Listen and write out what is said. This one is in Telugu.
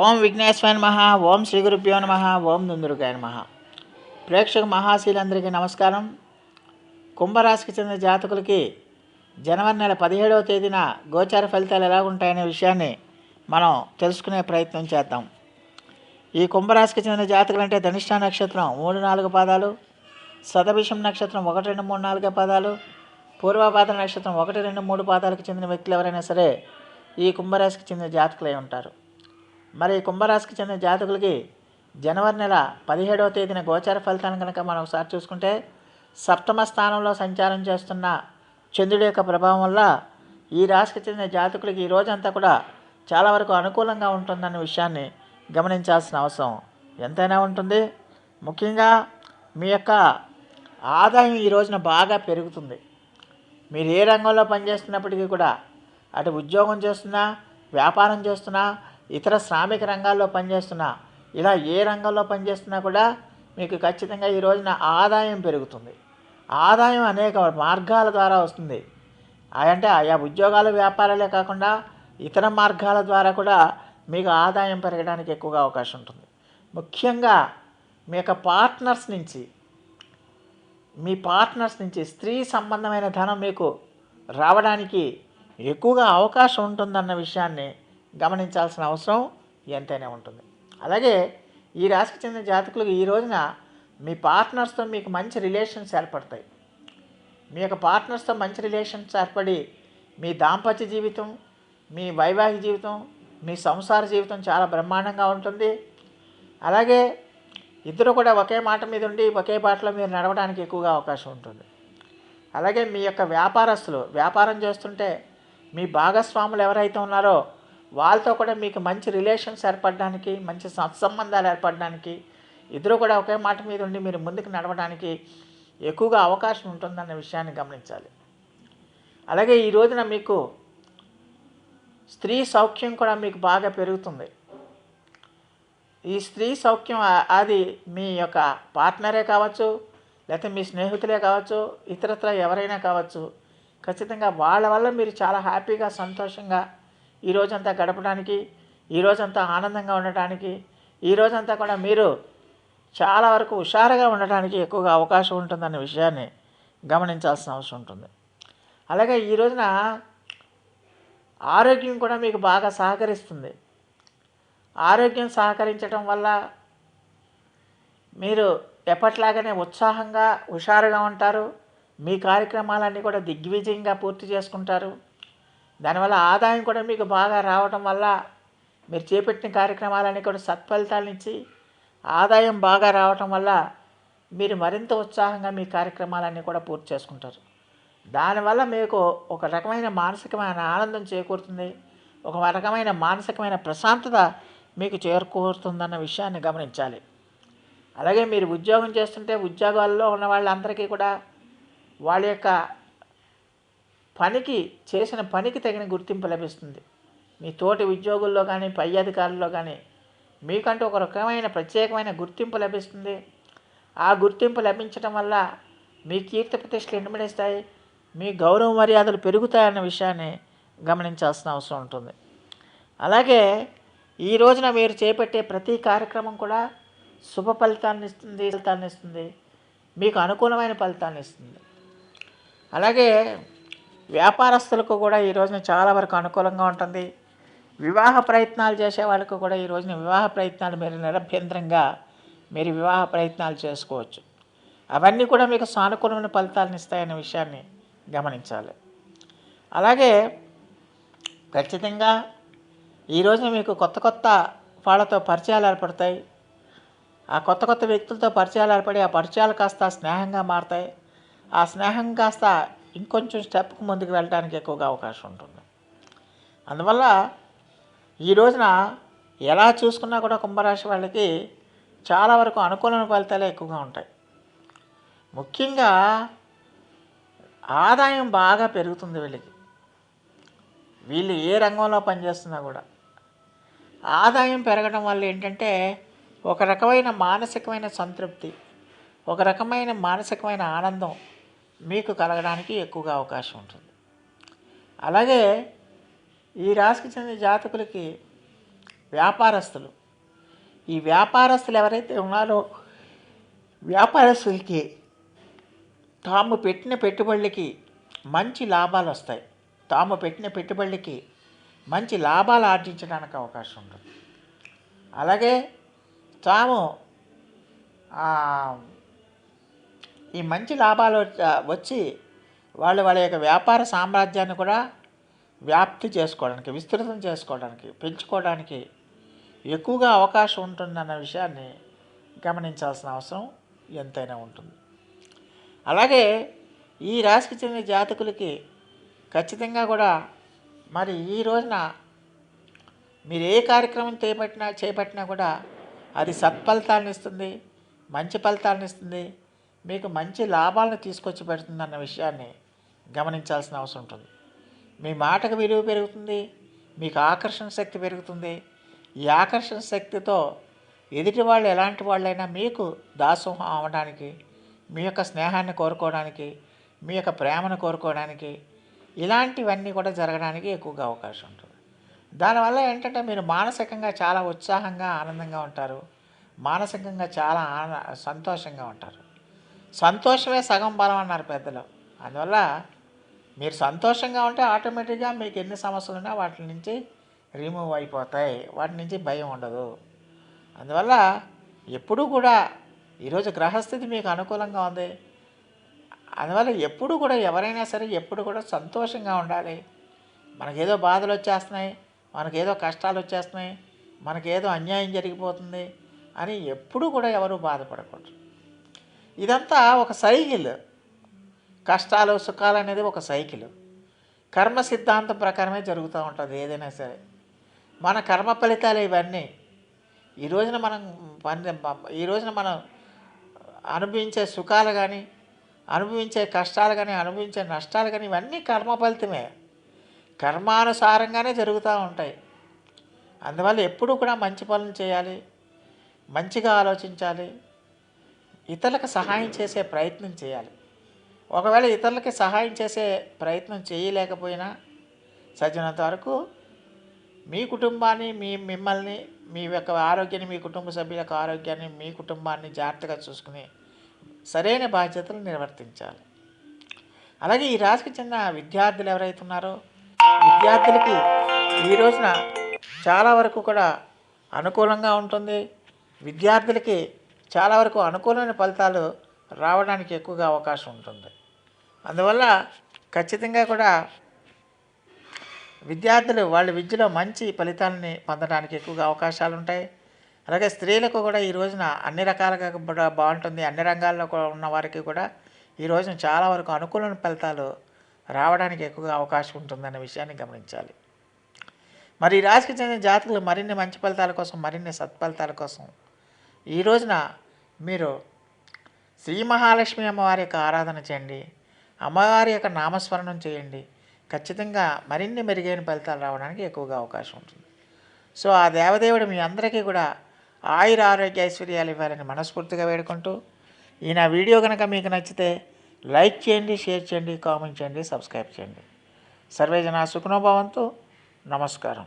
ఓం విఘ్నేశ్వర నమ ఓం శ్రీ గురుభ్యో నమ ఓం దుందురుగాయ నమ. ప్రేక్షక మహాశీలందరికీ నమస్కారం. కుంభరాశికి చెందిన జాతకులకి జనవరి నెల పదిహేడవ తేదీన గోచార ఫలితాలు ఎలా ఉంటాయనే విషయాన్ని మనం తెలుసుకునే ప్రయత్నం చేద్దాం. ఈ కుంభరాశికి చెందిన జాతకులు అంటే ధనిష్ట నక్షత్రం మూడు నాలుగు పాదాలు సతభిషం నక్షత్రం ఒకటి రెండు మూడు నాలుగు పాదాలు పూర్వపాద నక్షత్రం ఒకటి రెండు మూడు పాదాలకు చెందిన వ్యక్తులు ఎవరైనా సరే ఈ కుంభరాశికి చెందిన జాతకులై ఉంటారు. మరి కుంభరాశికి చెందిన జాతకులకి జనవరి నెల పదిహేడవ తేదీన గోచార ఫలితాన్ని కనుక మనం ఒకసారి చూసుకుంటే సప్తమ స్థానంలో సంచారం చేస్తున్న చంద్రుడి యొక్క ప్రభావం వల్ల ఈ రాశికి చెందిన జాతకులకి ఈ రోజంతా కూడా చాలా వరకు అనుకూలంగా ఉంటుందన్న విషయాన్ని గమనించాల్సిన అవసరం. ఎంతైనా ఉంటుంది. ముఖ్యంగా మీ యొక్క ఆదాయం ఈ రోజున బాగా పెరుగుతుంది. మీరు ఏ రంగంలో పనిచేస్తున్నప్పటికీ కూడా అటు ఉద్యోగం చేస్తున్నా వ్యాపారం చేస్తున్నా ఇతర శ్రామిక రంగాల్లో పనిచేస్తున్నా ఇలా ఏ రంగంలో పనిచేస్తున్నా కూడా మీకు ఖచ్చితంగా ఈ రోజున ఆదాయం పెరుగుతుంది. ఆదాయం అనేక మార్గాల ద్వారా వస్తుంది. ఆ అంటే ఆయా ఉద్యోగాలు వ్యాపారాలే కాకుండా ఇతర మార్గాల ద్వారా కూడా మీకు ఆదాయం పెరగడానికి ఎక్కువగా అవకాశం ఉంటుంది. ముఖ్యంగా మీ యొక్క పార్ట్నర్స్ నుంచి మీ పార్ట్నర్స్ నుంచి స్త్రీ సంబంధమైన ధనం మీకు రావడానికి ఎక్కువగా అవకాశం ఉంటుందన్న విషయాన్ని గమనించాల్సిన అవసరం ఎంతైనా ఉంటుంది. అలాగే ఈ రాశికి చెందిన జాతకులకు ఈ రోజున మీ పార్ట్నర్స్తో మీకు మంచి రిలేషన్స్ ఏర్పడతాయి. మీ యొక్క పార్ట్నర్స్తో మంచి రిలేషన్స్ ఏర్పడి మీ దాంపత్య జీవితం మీ వైవాహిక జీవితం మీ సంసార జీవితం చాలా బ్రహ్మాండంగా ఉంటుంది. అలాగే ఇద్దరు కూడా ఒకే మాట మీద ఉండి ఒకే బాటలో మీరు నడవడానికి ఎక్కువగా అవకాశం ఉంటుంది. అలాగే మీ యొక్క వ్యాపారస్తులు వ్యాపారం చేస్తుంటే మీ భాగస్వాములు ఎవరైతే ఉన్నారో వాళ్ళతో కూడా మీకు మంచి రిలేషన్స్ ఏర్పడడానికి మంచి సత్సంబంధాలు ఏర్పడడానికి ఇద్దరు కూడా ఒకే మాట మీద ఉండి మీరు ముందుకు నడవడానికి ఎక్కువగా అవకాశం ఉంటుందన్న విషయాన్ని గమనించాలి. అలాగే ఈ రోజున మీకు స్త్రీ సౌఖ్యం కూడా మీకు బాగా పెరుగుతుంది. ఈ స్త్రీ సౌఖ్యం అది మీ యొక్క పార్ట్నరే కావచ్చు లేకపోతే మీ స్నేహితులే కావచ్చు ఇతరత్ర ఎవరైనా కావచ్చు ఖచ్చితంగా వాళ్ళ వల్ల మీరు చాలా హ్యాపీగా సంతోషంగా ఈ రోజంతా గడపడానికి ఈ రోజంతా ఆనందంగా ఉండటానికి ఈ రోజంతా కూడా మీరు చాలా వరకు హుషారుగా ఉండటానికి ఎక్కువగా అవకాశం ఉంటుందన్న విషయాన్ని గమనించాల్సిన అవసరం ఉంటుంది. అలాగే ఈ రోజున ఆరోగ్యం కూడా మీకు బాగా సహకరిస్తుంది. ఆరోగ్యం సహకరించడం వల్ల మీరు ఎప్పట్లాగానే ఉత్సాహంగా హుషారుగా ఉంటారు. మీ కార్యక్రమాలన్నీ కూడా దిగ్విజయంగా పూర్తి చేసుకుంటారు. దానివల్ల ఆదాయం కూడా మీకు బాగా రావటం వల్ల మీరు చేపట్టిన కార్యక్రమాలన్నీ కూడా సత్ఫలితాలు ఇచ్చి ఆదాయం బాగా రావటం వల్ల మీరు మరింత ఉత్సాహంగా మీ కార్యక్రమాలన్నీ కూడా పూర్తి చేసుకుంటారు. దానివల్ల మీకు ఒక రకమైన మానసికమైన ఆనందం చేకూరుతుంది. ఒక రకమైన మానసికమైన ప్రశాంతత మీకు చేకూరుతుందన్న విషయాన్ని గమనించాలి. అలాగే మీరు ఉద్యోగం చేస్తుంటే ఉద్యోగాల్లో ఉన్న వాళ్ళందరికీ కూడా వాళ్ళ యొక్క పనికి చేసిన పనికి తగిన గుర్తింపు లభిస్తుంది. మీ తోటి ఉద్యోగుల్లో కానీ పై అధికారుల్లో కానీ మీకంటూ ఒక రకమైన ప్రత్యేకమైన గుర్తింపు లభిస్తుంది. ఆ గుర్తింపు లభించడం వల్ల మీ కీర్తి ప్రతిష్టలు ఇనుమడిస్తాయి మీ గౌరవ మర్యాదలు పెరుగుతాయన్న విషయాన్ని గమనించాల్సిన అవసరం ఉంటుంది. అలాగే ఈ రోజున మీరు చేపట్టే ప్రతి కార్యక్రమం కూడా శుభ ఫలితాన్ని ఇస్తుంది ఫలితాన్ని ఇస్తుంది. మీకు అనుకూలమైన ఫలితాన్ని ఇస్తుంది. అలాగే వ్యాపారస్తులకు కూడా ఈ రోజున చాలా వరకు అనుకూలంగా ఉంటుంది. వివాహ ప్రయత్నాలు చేసే వాళ్ళకు కూడా ఈ రోజున వివాహ ప్రయత్నాలు మీరు నిరభ్యంతరంగా మీరు వివాహ ప్రయత్నాలు చేసుకోవచ్చు. అవన్నీ కూడా మీకు సానుకూలమైన ఫలితాలను ఇస్తాయనే విషయాన్ని గమనించాలి. అలాగే ఖచ్చితంగా ఈ రోజున మీకు కొత్త కొత్త వాళ్ళతో పరిచయాలు ఏర్పడతాయి. ఆ కొత్త కొత్త వ్యక్తులతో పరిచయాలు ఏర్పడి ఆ పరిచయాలు కాస్త స్నేహంగా మారుతాయి. ఆ స్నేహం కాస్త ఇంకొంచెం స్టెప్కి ముందుకు వెళ్ళడానికి ఎక్కువగా అవకాశం ఉంటుంది. అందువల్ల ఈ రోజున ఎలా చూసుకున్నా కూడా కుంభరాశి వాళ్ళకి చాలా వరకు అనుకూలమైన ఫలితాలే ఎక్కువగా ఉంటాయి. ముఖ్యంగా ఆదాయం బాగా పెరుగుతుంది వీళ్ళకి. వీళ్ళు ఏ రంగంలో పనిచేస్తున్నా కూడా. ఆదాయం పెరగడం వల్ల ఏంటంటే ఒక రకమైన మానసికమైన సంతృప్తి ఒక రకమైన మానసికమైన ఆనందం మీకు కలగడానికి ఎక్కువగా అవకాశం ఉంటుంది. అలాగే ఈ రాశికి చెందిన జాతకులకి వ్యాపారస్తులు ఈ వ్యాపారస్తులు ఎవరైతే ఉన్నారో వ్యాపారస్తులకి తాము పెట్టిన పెట్టుబడులకి మంచి లాభాలు వస్తాయి. తాము పెట్టిన పెట్టుబడులకి మంచి లాభాలు ఆర్జించడానికి అవకాశం ఉంటుంది. అలాగే తాము ఈ మంచి లాభాలు వచ్చి వాళ్ళు వాళ్ళ యొక్క వ్యాపార సామ్రాజ్యాన్ని కూడా వ్యాప్తి చేసుకోవడానికి విస్తృతం చేసుకోవడానికి పెంచుకోవడానికి ఎక్కువగా అవకాశం ఉంటుందన్న విషయాన్ని గమనించాల్సిన అవసరం ఎంతైనా ఉంటుంది. అలాగే ఈ రాశికి చెందిన జాతకులకి ఖచ్చితంగా కూడా మరి ఈ రోజున మీరు ఏ కార్యక్రమం చేపట్టినా చేపట్టినా కూడా అది సత్ఫలితాలను ఇస్తుంది మంచి ఫలితాలను ఇస్తుంది. మీకు మంచి లాభాలను తీసుకొచ్చి పెడుతుందన్న విషయాన్ని గమనించాల్సిన అవసరం ఉంటుంది. మీ మాటకు విలువ పెరుగుతుంది మీకు ఆకర్షణ శక్తి పెరుగుతుంది. ఈ ఆకర్షణ శక్తితో ఎదుటి వాళ్ళు ఎలాంటి వాళ్ళైనా మీకు దాసోహం అవ్వడానికి మీ యొక్క స్నేహాన్ని కోరుకోవడానికి మీ యొక్క ప్రేమను కోరుకోవడానికి ఇలాంటివన్నీ కూడా జరగడానికి ఎక్కువగా అవకాశం ఉంటుంది. దానివల్ల ఏంటంటే మీరు మానసికంగా చాలా ఉత్సాహంగా ఆనందంగా ఉంటారు. మానసికంగా చాలా ఆన సంతోషంగా ఉంటారు. సంతోషమే సగం బలం అన్నారు పెద్దలు. అందువల్ల మీరు సంతోషంగా ఉంటే ఆటోమేటిక్గా మీకు ఎన్ని సమస్యలు ఉన్నా వాటి నుంచి రిమూవ్ అయిపోతాయి. వాటి నుంచి భయం ఉండదు. అందువల్ల ఎప్పుడూ కూడా ఈరోజు గ్రహస్థితి మీకు అనుకూలంగా ఉంది. అందువల్ల ఎప్పుడు కూడా ఎవరైనా సరే ఎప్పుడు కూడా సంతోషంగా ఉండాలి. మనకేదో బాధలు వచ్చేస్తున్నాయి మనకేదో కష్టాలు వచ్చేస్తున్నాయి మనకేదో అన్యాయం జరిగిపోతుంది అని ఎప్పుడు కూడా ఎవరు బాధపడకూడదు. ఇదంతా ఒక సైకిల్. కష్టాలు సుఖాలు అనేది ఒక సైకిల్. కర్మ సిద్ధాంతం ప్రకారమే జరుగుతూ ఉంటుంది ఏదైనా సరే. మన కర్మ ఫలితాలు ఇవన్నీ. ఈ రోజున మనం పని ఈ రోజున మనం అనుభవించే సుఖాలు కానీ అనుభవించే కష్టాలు కానీ అనుభవించే నష్టాలు కానీ ఇవన్నీ కర్మ ఫలితమే. కర్మానుసారంగానే జరుగుతూ ఉంటాయి. అందువల్ల ఎప్పుడూ కూడా మంచి పనులు చేయాలి. మంచిగా ఆలోచించాలి. ఇతరులకు సహాయం చేసే ప్రయత్నం చేయాలి. ఒకవేళ ఇతరులకి సహాయం చేసే ప్రయత్నం చేయలేకపోయినా సజ్జనంత వరకు మీ కుటుంబాన్ని మీ మిమ్మల్ని మీ యొక్క ఆరోగ్యాన్ని మీ కుటుంబ సభ్యుల యొక్క ఆరోగ్యాన్ని మీ కుటుంబాన్ని జాగ్రత్తగా చూసుకుని సరైన బాధ్యతలు నిర్వర్తించాలి. అలాగే ఈ రాశికి చెందిన విద్యార్థులు ఎవరైతే ఉన్నారో విద్యార్థులకి ఈ రోజున చాలా వరకు కూడా అనుకూలంగా ఉంటుంది. విద్యార్థులకి చాలా వరకు అనుకూలమైన ఫలితాలు రావడానికి ఎక్కువగా అవకాశం ఉంటుంది. అందువల్ల ఖచ్చితంగా కూడా విద్యార్థులు వాళ్ళ విద్యలో మంచి ఫలితాలని పొందడానికి ఎక్కువగా అవకాశాలు ఉంటాయి. అలాగే స్త్రీలకు కూడా ఈ రోజున అన్ని రకాలుగా కూడా బాగుంటుంది. అన్ని రంగాల్లో కూడా ఉన్న వారికి కూడా ఈ రోజున చాలా వరకు అనుకూలమైన ఫలితాలు రావడానికి ఎక్కువగా అవకాశం ఉంటుందనే విషయాన్ని గమనించాలి. మరి ఈ రాశికి చెందిన జాతకులు మరిన్ని మంచి ఫలితాల కోసం మరిన్ని సత్ఫలితాల కోసం ఈ రోజున మీరు శ్రీ మహాలక్ష్మి అమ్మవారి యొక్క ఆరాధన చేయండి. అమ్మవారి యొక్క నామస్మరణం చేయండి. ఖచ్చితంగా మరిన్ని మెరుగైన ఫలితాలు రావడానికి ఎక్కువగా అవకాశం ఉంటుంది. సో ఆ దేవదేవుడు మీ అందరికీ కూడా ఆయుర ఆరోగ్య ఐశ్వర్యాలు ఇవ్వాలని మనస్ఫూర్తిగా వేడుకుంటూ ఈ నా వీడియో కనుక మీకు నచ్చితే లైక్ చేయండి షేర్ చేయండి కామెంట్ చేయండి సబ్స్క్రైబ్ చేయండి. సర్వేజన సుఖనోభవంతో. నమస్కారం.